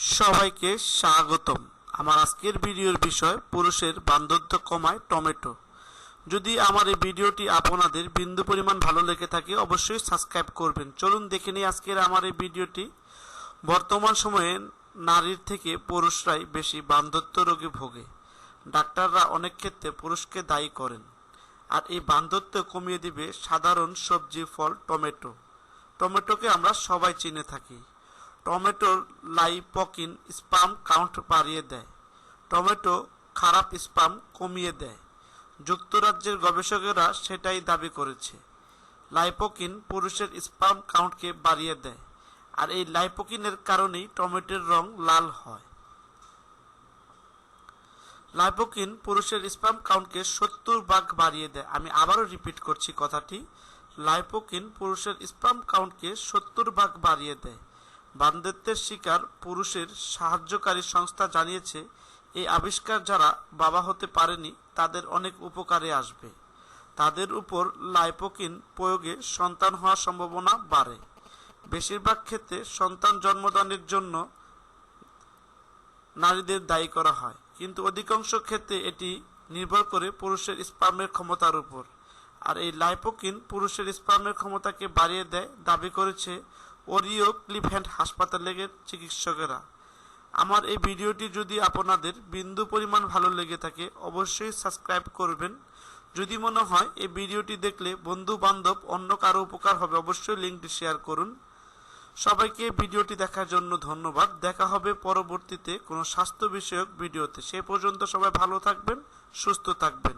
সবাইকে স্বাগতম। আমার আজকের ভিডিওর বিষয়, পুরুষের বান্ধব্য কমায় টমেটো। যদি আমার এই ভিডিওটি আপনাদের বিন্দু পরিমাণ ভালো লেগে থাকে, অবশ্যই সাবস্ক্রাইব করবেন। চলুন দেখে নিই আজকের আমার এই ভিডিওটি। বর্তমান সময়ে নারীর থেকে পুরুষরাই বেশি বান্ধত্ব রোগে ভোগে। ডাক্তাররা অনেক ক্ষেত্রে পুরুষকে দায়ী করেন। আর এই বান্ধত্ব কমিয়ে দিবে সাধারণ সবজি, ফল, টমেটো। টমেটোকে আমরা সবাই চিনে থাকি। টমেটোর লাইপকিন স্পাম কাউন্ট বাড়িয়ে দেয়। টমেটো খারাপ স্পাম কমিয়ে দেয়। যুক্তরাজ্যের গবেষকেরা সেটাই দাবি করেছে। লাইপোকিন পুরুষের স্পাম কাউন্টকে বাড়িয়ে দেয় আর এই লাইপোকিনের কারণেই টমেটোর রং লাল হয়। লাইপোকিন পুরুষের স্পাম কাউন্টকে সত্তর ভাগ বাড়িয়ে দেয়। আমি আবারও রিপিট করছি কথাটি। লাইপোকিন পুরুষের স্পাম কাউন্টকে সত্তর ভাগ বাড়িয়ে দেয়। বান্ধত্বের শিকার পুরুষের সাহায্যকারী সংস্থা জানিয়েছে, এই আবিষ্কার যারা বাবা হতে পারেনি, তাদের অনেক উপকারে আসবে। তাদের উপর লাইপোকিন প্রয়োগে সন্তান হওয়ার সম্ভাবনা বাড়ে। বেশিরভাগ ক্ষেত্রে সন্তান জন্মদানের জন্য নারীদের দায়ী করা হয়, কিন্তু অধিকাংশ ক্ষেত্রে এটি নির্ভর করে পুরুষের স্পার্মের ক্ষমতার উপর। আর এই লাইপোকিন পুরুষের স্পার্মের ক্ষমতাকে বাড়িয়ে দেয়, দাবি করেছে ওরিও ক্লিভহ্যান্ড হাসপাতালের চিকিৎসকেরা। আমার এই ভিডিওটি যদি আপনাদের বিন্দু পরিমাণ ভালো লেগে থাকে, অবশ্যই সাবস্ক্রাইব করবেন। যদি মনে হয় এই ভিডিওটি দেখলে বন্ধু বান্ধব অন্য কারও উপকার হবে, অবশ্যই লিঙ্কটি শেয়ার করুন। সবাইকে ভিডিওটি দেখার জন্য ধন্যবাদ। দেখা হবে পরবর্তীতে কোনো স্বাস্থ্য বিষয়ক ভিডিওতে। সে পর্যন্ত সবাই ভালো থাকবেন, সুস্থ থাকবেন।